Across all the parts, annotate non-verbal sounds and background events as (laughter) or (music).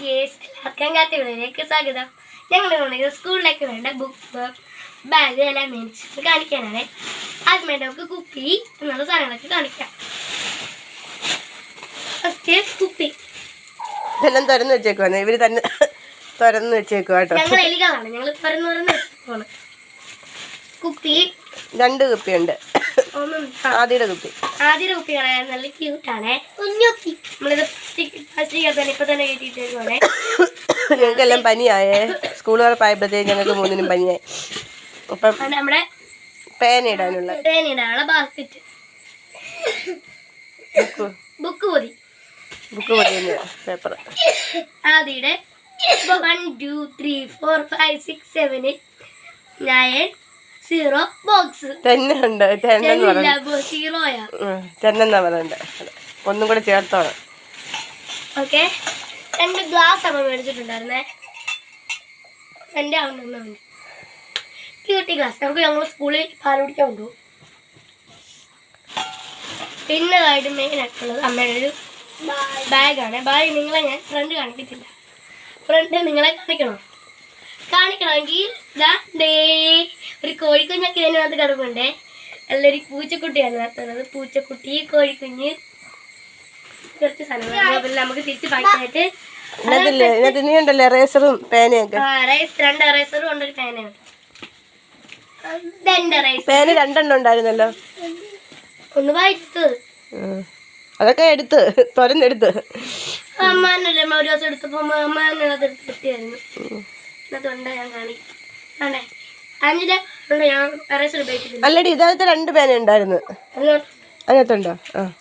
Guys എല്ലാവർക്കും കാത്തികളിലേക്ക് സ്വാഗതം. ഞങ്ങൾ സ്കൂളിലേക്ക് വേണ്ട ബുക്ക് ബാഗ് എല്ലാം മേടിച്ച് കാണിക്കാനാണ്. ആദ്യമായിട്ട് നമുക്ക് കുപ്പി എന്നുള്ള സാധനങ്ങളൊക്കെ കാണിക്കാം. ഫസ്റ്റ് കുപ്പി. ഇതെല്ലാം തുറന്ന് വെച്ചേക്കുവാണ് ഇവർ തന്നെ തുറന്ന് വെച്ചേക്കുക കേട്ടോ. ഞങ്ങൾ എലികളാണ്. ഞങ്ങൾ തുറന്നു തുറന്ന് വെച്ചേക്കുവാണ്. കുപ്പി. രണ്ട് കുപ്പിയുണ്ട്. ആദ്യയുടെ കുപ്പി. ആദ്യയുടെ കുപ്പി കളയാൻ നല്ല ക്യൂട്ടാണ് കുഞ്ഞുപ്പി. നമ്മളിത് തന്നെ ഇപ്പൊ തന്നെ കയറ്റിയിട്ടേക്കുവാണ് ഞങ്ങൾക്കെല്ലാം പനിയായേ. സ്കൂൾ തുറപ്പായപ്പോഴത്തേക്ക് ഞങ്ങൾക്ക് മൂന്നിനും പനിയായി. അപ്പം നമ്മുടെ പേന ഇടാനുള്ള. തേനിടാനുള്ള ബാസ്ക്കറ്റ് ബുക്ക്. ബുക്ക് പൊതി. ബുക്ക് പൊതി paper ആദ്യയുടെ. One two three four five six seven nine zero box തന്നെ ഉണ്ട് തെന്നെന്ന് പറഞ്ഞു സീറോയാ തെന്നെന്നാ പറയുന്നുണ്ട് ഒന്നും കൂടെ ചേർത്തോണം. ഓക്കെ രണ്ട് ഗ്ലാസ് അമ്മ മേടിച്ചിട്ടുണ്ടായിരുന്നേ? എന്റെ ആവുന്നുണ്ട് ക്യൂട്ടി ഗ്ലാസ് നമുക്ക് ഞങ്ങൾ സ്കൂളിൽ പാൽ കുടിക്കാൻ കൊണ്ടുപോകും പിന്നതായിട്ട് മെയിൻ ആയിട്ടുള്ളത് അമ്മയുടെ ഒരു ബാഗാണ് ബാഗ് നിങ്ങളെ ഞാൻ ഫ്രണ്ട് കാണിക്കത്തില്ല. ഫ്രണ്ട് നിങ്ങളെ കാണിക്കണോ? കാണിക്കണമെങ്കിൽ ദാ ഒരു കോഴിക്കുഞ്ഞൊക്കെ ഇതിനകത്ത് കിടപ്പുണ്ട്. എല്ലാവരും പൂച്ചക്കുട്ടിയാണ് നടത്തുന്നത് പൂച്ചക്കുട്ടി കോഴിക്കുഞ്ഞ്. കുറച്ച് സാധനങ്ങൾ നമുക്ക് തിരിച്ച് പാക്കാനായിട്ട് ഉണ്ടല്ലേ റേസറും പേനയൊക്കെ. രണ്ട് റേസറും ഉണ്ട് ഒരു പേനയുണ്ട് പേന രണ്ടെണ്ണം ഉണ്ടായിരുന്നല്ലോ. ഒന്ന് വായിച്ചത് അതൊക്കെ എടുത്ത്. തുറന്നെടുത്ത് അമ്മാനല്ലേ? അമ്മ ഒരു ദിവസം എടുത്തപ്പോ അമ്മാനെ അത് ഞാൻ ഞാൻ അല്ലടി ഇതാദ്യത്തെ രണ്ട് പേന ഉണ്ടായിരുന്നു. അതിനകത്തുണ്ടോ? ആ.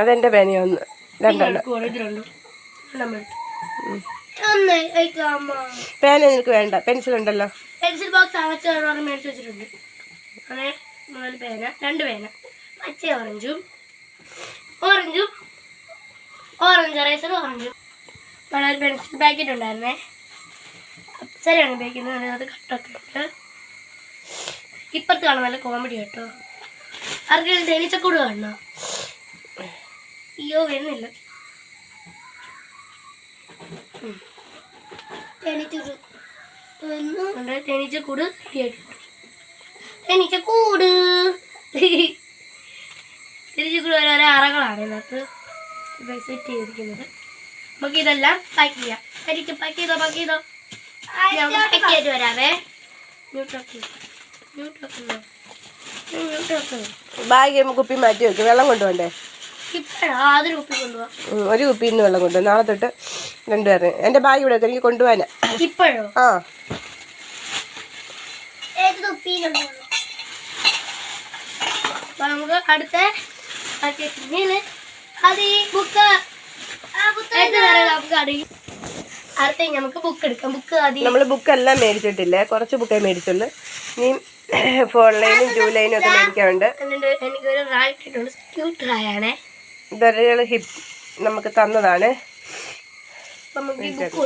അതെന്റെ പേനയൊന്ന് ഒന്ന് പേന നിനക്ക് വേണ്ട. പെൻസിൽ ഉണ്ടല്ലോ. പെൻസിൽ ബോക്സ് മേടിച്ച് വെച്ചിട്ടുണ്ട്. അങ്ങനെ പേന രണ്ട് പേന പച്ച ഓറഞ്ചും ഓറഞ്ചും ഓറഞ്ച് റൈസർ ഓറഞ്ച്. ഒരു പെൻസിൽ പാക്കറ്റ് ഉണ്ടായിരുന്നേ. അപ്സരയാണ് ഉപയോഗിക്കുന്നത്. അതിനകത്ത് കട്ടൊക്കെ ഉണ്ട് ഇപ്പുറത്ത് കാണാൻ നല്ല കോമഡി കേട്ടോ ആർക്കെങ്കിലും തേനീച്ചക്കൂട് കാണണോ അയ്യോ വരുന്നില്ല. തേനീച്ചക്കൂട്. തേനീച്ചക്കൂട് റെഡിയായിട്ടുണ്ട് തേനീച്ചക്കൂട്. (laughs) തേനീച്ചക്കൂട് ഓരോരോ അറകളാണ് ഇതിനകത്ത്. സെറ്റ് ചെയ്തിരിക്കുന്നത്. നമുക്ക് ഇതെല്ലാം പാക്ക് ചെയ്യാം. ശരിക്കും പാക്ക് ചെയ്തോ പാക്ക് ചെയ്തോ? പാക്ക് ചെയ്ത് വരാവേ. ന്യൂട്രോക്ക് ന്യൂട്രോക്ക് ന്യൂട്രോക്ക് ബാഗ് കുപ്പി മാറ്റി വെക്കും. വെള്ളം കൊണ്ടുപോണ്ടേ ഒരു കുപ്പി ഇന്ന് വെള്ളം കൊണ്ടുപോകും നാളെ തൊട്ട് രണ്ടുപേരെ എന്റെ ബാഗ് ഇവിടെ വെക്ക്, എനിക്ക് കൊണ്ടുപോകാനാ. ഇപ്പോഴോ? ആ. നമുക്ക് അടുത്ത ബുക്ക് നമുക്ക് മേടിച്ചിട്ടില്ല അടുത്ത നമുക്ക് ബുക്ക് എടുക്കാം. ബുക്ക് നമ്മൾ ബുക്കെല്ലാം മേടിച്ചിട്ടില്ലേ? കുറച്ച് ബുക്കേ മേടിച്ചുള്ളൂ. ഇനി ഫോൺലൈനും ജൂലൈനും ഒക്കെ മേടിക്കാറുണ്ട് എനിക്കൊരു റായ് കിട്ടുള്ളൂ ക്യൂട്ട് റായാണേ. ഇതൊരാൾ ഹിപ്പ് നമുക്ക് തന്നതാണ്. നമുക്ക് ബുക്ക്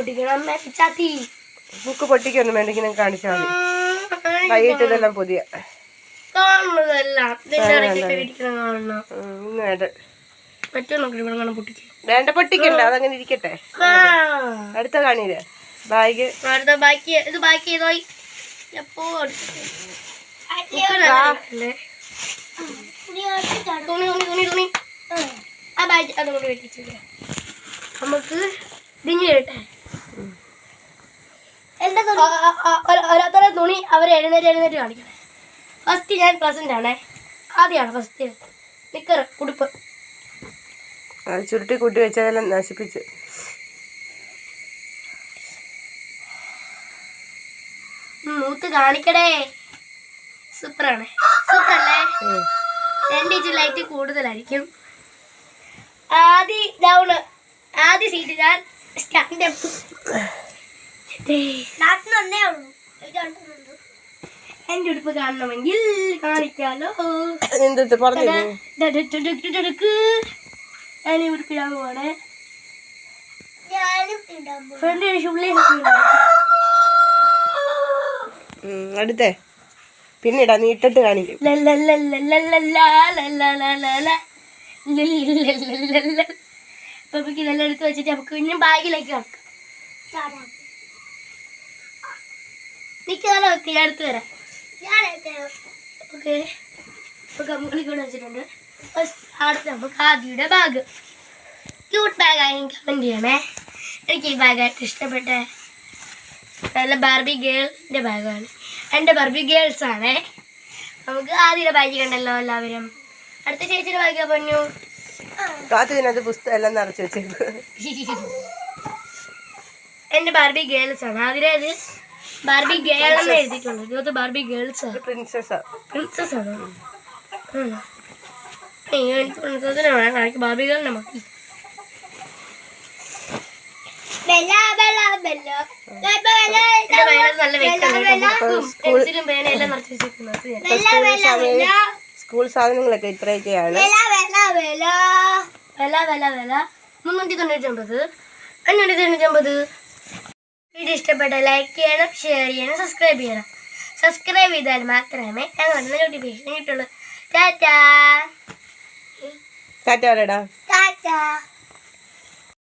ബുക്ക് പൊട്ടിക്കൊന്നും വേണ്ടെങ്കിൽ ഞാൻ കാണിച്ചാൽ മതി. വൈകിട്ട് ഇതെല്ലാം പുതിയ. കാണുന്നതെല്ലാം ഇന്ന് വേണ്ട പൊട്ടിക്കണ്ട അതങ്ങനെ ഇരിക്കട്ടെ. ആ. അടുത്ത കാണിയില്ലേ ബാഗ്. അടുത്ത ബാക്കി ഇത് ബാക്കി ചെയ്തോ എപ്പോ തുണി തുണി നമുക്ക് അവർ എഴുന്നേറ്റ് എഴുന്നേറ്റ് കാണിക്കണേ. ഫസ്റ്റ് ഞാൻ പ്രസന്റ് ആണേ. ആദ്യമാണ് ഫസ്റ്റ് നിക്കറ് ഉടുപ്പ്. അത് ചുരുട്ടി കൂട്ടി വെച്ചതെല്ലാം നശിപ്പിച്ച് മൂത്ത് കാണിക്കടേ സൂപ്പറാണ് സൂപ്പറല്ലേ. രണ്ട് ഇഞ്ച് ലൈറ്റ് കൂടുതലായിരിക്കും ആദ്യ ഡൗണ് ആദ്യ സീറ്റ് ഞാൻ സ്റ്റാൻഡ് എന്റെ ഉടുപ്പ് കാണണമെങ്കിൽ കാണിക്കാലോ എന്ത് പറഞ്ഞു ഡടുക്ക്. ഞാൻ ഉടുപ്പിടാൻ പോവാണേ ഫ്രണ്ട് അടുത്തേ പിന്നെ ഇടാ നീട്ടിട്ട് കാണിക്കും നമുക്ക് ഇതെല്ലാം എടുത്ത് വെച്ചിട്ട് നമുക്ക് പിന്നെ ബാഗിലേക്ക് വെക്കാം നിൽക്കാതെ വെക്ക് ഞാൻ എടുത്ത് തരാം ഓക്കെ ഇപ്പൊ കമ്പിളി കൂടെ വെച്ചിട്ടുണ്ട് അടുത്ത നമുക്ക് ആദ്യയുടെ ബാഗ് ക്യൂട്ട് ബാഗായി കമന്റ് ചെയ്യണേ. എനിക്ക് ഈ ബാഗായിട്ട് ഇഷ്ടപ്പെട്ട നല്ല ബാർബി ഗേളിന്റെ ബാഗാണ് എന്റെ ബാർബി ഗേൾസ് ആണേ. നമുക്ക് ആദ്യയുടെ ബാഗ് കണ്ടല്ലോ എല്ലാവരും. അടുത്ത ചേച്ചിയുടെ ബാഗ് പറഞ്ഞു കാത്തിനത് പുസ്തകം എല്ലാം നിറച്ച് വെച്ചിരുന്നു എന്റെ ബാർബി ഗേൾസ് ആണ്. അത് ബാർബി ഗേൾ എന്ന് എഴുതിയിട്ടുണ്ട് ഇത് ബാർബി ഗേൾസ് ആണ്. പ്രിൻസസ് ആണ് പ്രിൻസസ് ആണോ? സ്കൂൾ സാധനങ്ങളൊക്കെ ഇത്രയൊക്കെയാണ്. വീഡിയോ ഇഷ്ടപ്പെട്ട ലൈക്ക് ചെയ്യണം ഷെയർ ചെയ്യണം സബ്സ്ക്രൈബ് ചെയ്യണം സബ്സ്ക്രൈബ് ചെയ്താൽ മാത്രമേ ഞങ്ങളുടെ നോട്ടിഫിക്കേഷൻ കിട്ടുള്ളൂ. ടാറ്റാ! ടാറ്റ പറയടാ. ടാറ്റാ.